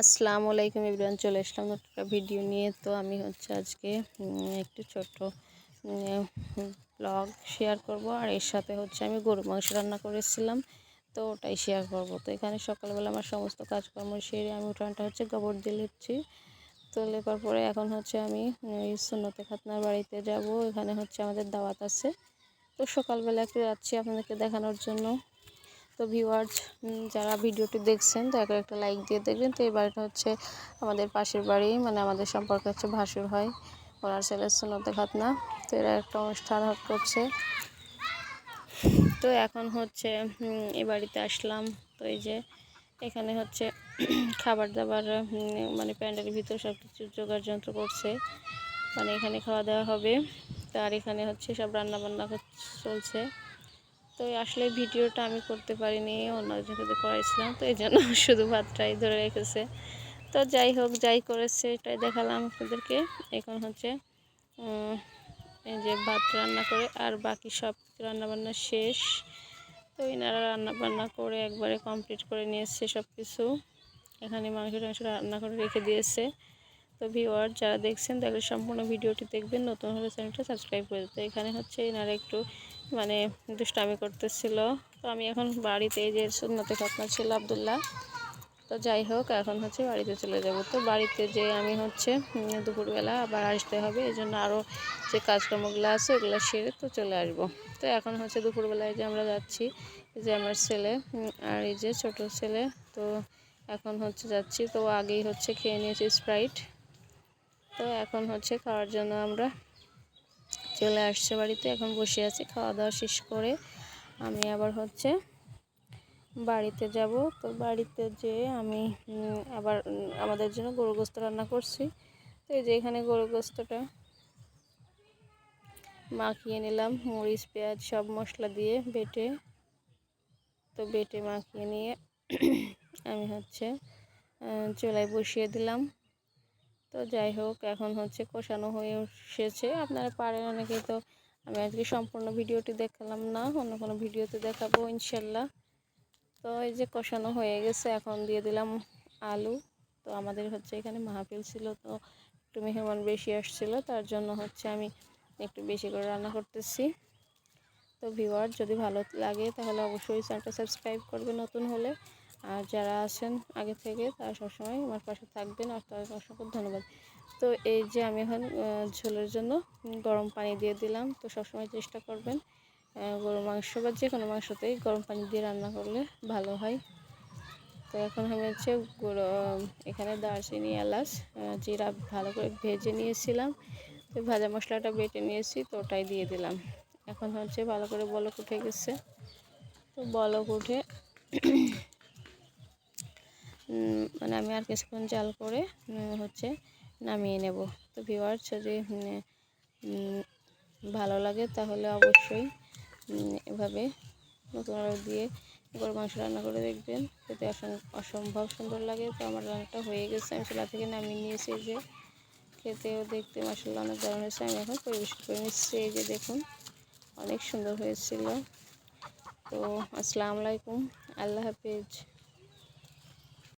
আসসালামু আলাইকুম ইবরান চলে আসলাম একটা ভিডিও নিয়ে। তো আমি হচ্ছে আজকে একটু ছোট্ট ব্লগ শেয়ার করব। আর এর সাথে হচ্ছে আমি গরু মাংস রান্না করেছিলাম, তো ওটাই শেয়ার করব। তো এখানে সকালবেলা আমার সমস্ত কাজকর্ম সেরে আমি উঠানটা হচ্ছে গোবর দিয়ে লিপছি। তো লেপার পরে এখন হচ্ছে আমি ওই সুন্নতে খাতনার বাড়িতে যাব। এখানে হচ্ছে আমাদের দাওয়াত আছে। তো সকালবেলা একটু যাচ্ছি আপনাদেরকে দেখানোর জন্য। তো ভিউয়ার্স যারা ভিডিওটি দেখছেন, দয়া করে একটা লাইক দিয়ে দেখবেন। তো এই বাড়িটা হচ্ছে আমাদের পাশের বাড়ি মানে আমাদের সম্পর্কে হচ্ছে ভাসুর হয় ওনার ছেলের সুনতে খাতনা। তো এরা একটা অনুষ্ঠান করছে। তো এখন হচ্ছে এই বাড়িতে আসলাম। তো এই যে এখানে হচ্ছে খাবার দাবার মানে প্যান্ডেলের ভিতর সব কিছু জোগাড় যন্ত্র করছে। মানে এখানে খাওয়া দাওয়া হবে। তার এখানে হচ্ছে সব রান্না বান্না চলছে। তো আসলে ভিডিওটা আমি করতে পারিনি অন্য জায়গাতে করাইছিলাম, তো এই জন্য শুধু ভাতটাই ধরে রেখেছে। তো যাই হোক, যাই করেছে, এটাই দেখালাম আপনাদেরকে। এখন হচ্ছে এই যে ভাত রান্না করে, আর বাকি সব রান্নাবান্না শেষ। তো এনারা রান্না বান্না করে একবারে কমপ্লিট করে নিয়েছে সব কিছু এখানে মাংস টাংস রান্না করে রেখে দিয়েছে। তো ভিওয়ার যারা দেখছেন, তাহলে সম্পূর্ণ ভিডিওটি দেখবেন। নতুন হলে চ্যানেলটা সাবস্ক্রাইব করে দিতে। এখানে হচ্ছে এনারা একটু মানে দুষ্টামি করতেছিল। তো আমি এখন বাড়িতে যে সুন্নতে খাতনা ছিল আবদুল্লাহ। তো যাই হোক, এখন হচ্ছে বাড়িতে চলে যাব। তো বাড়িতে যে আমি হচ্ছে দুপুরবেলা আবার আসতে হবে। এই জন্য আরও যে কাজকর্মগুলো আছে, ওগুলো সেরে তো চলে আসব। তো এখন হচ্ছে দুপুরবেলায় যে আমরা যাচ্ছি যে আমার ছেলে আর এই যে ছোট ছেলে, তো এখন হচ্ছে যাচ্ছি। তো আগেই হচ্ছে খেয়ে নিয়েছি স্প্রাইট তো এখন হচ্ছে খাওয়ার জন্য আমরা চলে আসছে বাড়িতে, এখন বসে আছি, খাওয়া দাওয়া শেষ করে আমি আবার হচ্ছে বাড়িতে যাব। তো বাড়িতে যে আমি আবার আমাদের জন্য গরু গোস্ত রান্না করছি। তো এই যে এখানে গরু গোস্তটা মাখিয়ে নিলাম, মরিচ, পেঁয়াজ সব মশলা দিয়ে বেটে। তো বেটে মাখিয়ে নিয়ে আমি হচ্ছে চুলায় বসিয়ে দিলাম। তো যাই হোক, এখন হচ্ছে কষানো হয়ে এসেছে। আপনারা পারেন অনেকেই তো। আমি আজকে সম্পূর্ণ ভিডিওটি দেখালাম না, অন্য কোনো ভিডিওতে দেখাবো ইনশাল্লাহ। তো এই যে কষানো হয়ে গেছে, এখন দিয়ে দিলাম আলু। তো আমাদের হচ্ছে এখানে মাহফিল ছিল, তো একটু মেহমান বেশি আসছিল, তার জন্য হচ্ছে আমি একটু বেশি করে রান্না করতেছি। তো ভিউয়ার যদি ভালো লাগে তাহলে অবশ্যই চ্যানেলটা সাবস্ক্রাইব করবে নতুন হলে। আর যারা আছেন আগে থেকে, তারা সবসময় আমার পাশে থাকবেন, আর তাদেরকে অসংখ্য ধন্যবাদ। তো এই যে আমি এখন ঝোলের জন্য গরম পানি দিয়ে দিলাম, তো সবসময় চেষ্টা করবেন গরুর মাংস বা যে কোনো মাংসতেই গরম পানি দিয়ে রান্না করলে ভালো হয়। তো এখন আমি হচ্ছে এখানে দারচিনি, এলাচ জিরা ভালো করে ভেজে নিয়েছিলাম। তো ভাজা মশলাটা বেটে নিয়েছি, তো ওটাই দিয়ে দিলাম। এখন হচ্ছে ভালো করে বলক উঠে গেছে। তো বলক উঠে মানে আমি আর কিছুক্ষণ জাল করে হচ্ছে নামিয়ে নেব। তো ভিওয়ার্স যদি ভালো লাগে তাহলে অবশ্যই এভাবে নতুন আলু দিয়ে গরু মাংস রান্না করে দেখবেন। অসম- অসম্ভব সুন্দর লাগে। তো আমার রান্নাটা হয়ে গেছে। আমি চুলা থেকে নামিয়ে নিয়েছি যে। খেতেও দেখতে মাসাল্লাহ অনেক দারুণ হয়েছে। আমি এখন পরিবেশন করে নিচ্ছি। এই যে দেখুন, অনেক সুন্দর হয়েছিল। তো আসসালামু আলাইকুম। আল্লাহ হাফিজ।